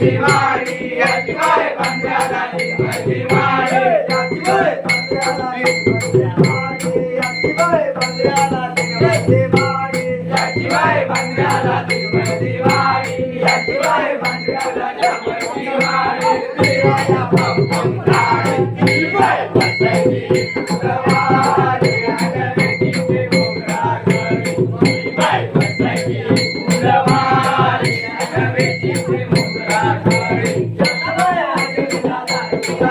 देवा या ठिकाणी बांधा साधे प्रेवारी देवाय बांधा दा देवाजी बाय बांधा प्रेवाय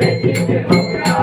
Thank you.